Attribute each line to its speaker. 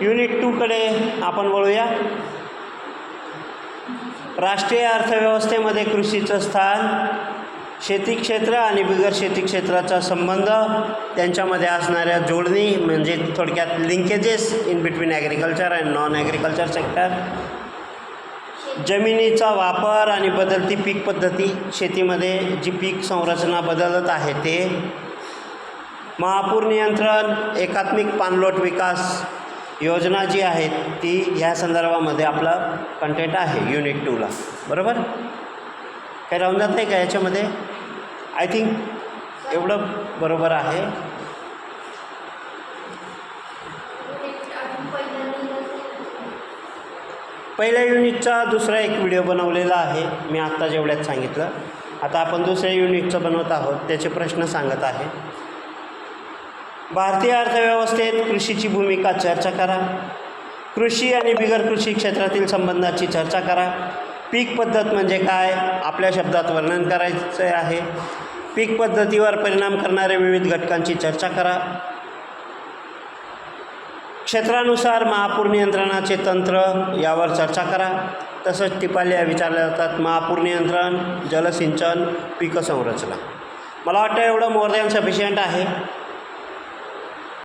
Speaker 1: Unit टूकडे आपण वळूया. राष्ट्रीय अर्थव्यवस्थेमध्ये कृषीचं स्थान शेती क्षेत्र आणि बिगर शेती क्षेत्राचा संबंध त्यांच्यामध्ये असणाऱ्या जोडणी म्हणजे थोडक्यात linkages in between agriculture and non agriculture sector जमिनीचा वापर आणि बदलती पीक पद्धती शेतीमध्ये जी पीक संरचना बदलत आहे ते महापूर नियंत्रण एकात्मिक पाणलोट विकास योजना जी आहे ती ह्या संदर्भामध्ये आपला कंटेंट आहे युनिट टूला बरोबर? काही राहून जात नाही का याच्यामध्ये? आय थिंक एवढं बरोबर आहे. पहिल्या युनिटचा दुसरा एक व्हिडिओ बनवलेला आहे. मी आत्ता जेवढ्यात सांगितलं. आता आपण दुसऱ्या युनिटचं बनवत आहोत त्याचे प्रश्न सांगत आहे. भारतीय अर्थव्यवस्थेत कृषीची भूमिका चर्चा करा. कृषी आणि बिगर कृषी क्षेत्रातील संबंधाची चर्चा करा. पीक पद्धत म्हणजे काय? आपल्या शब्दात वर्णन करायचे आहे. पीक पद्धतीवर परिणाम करणाऱ्या विविध घटकांची चर्चा करा. क्षेत्रानुसार महापूर नियंत्रणाचे तंत्र यावर चर्चा करा. तसंच टिपाल्या विचारल्या जातात महापूर नियंत्रण जलसिंचन पीक संरचना. मला वाटतं एवढं मोर दॅन सफिशियंट आहे.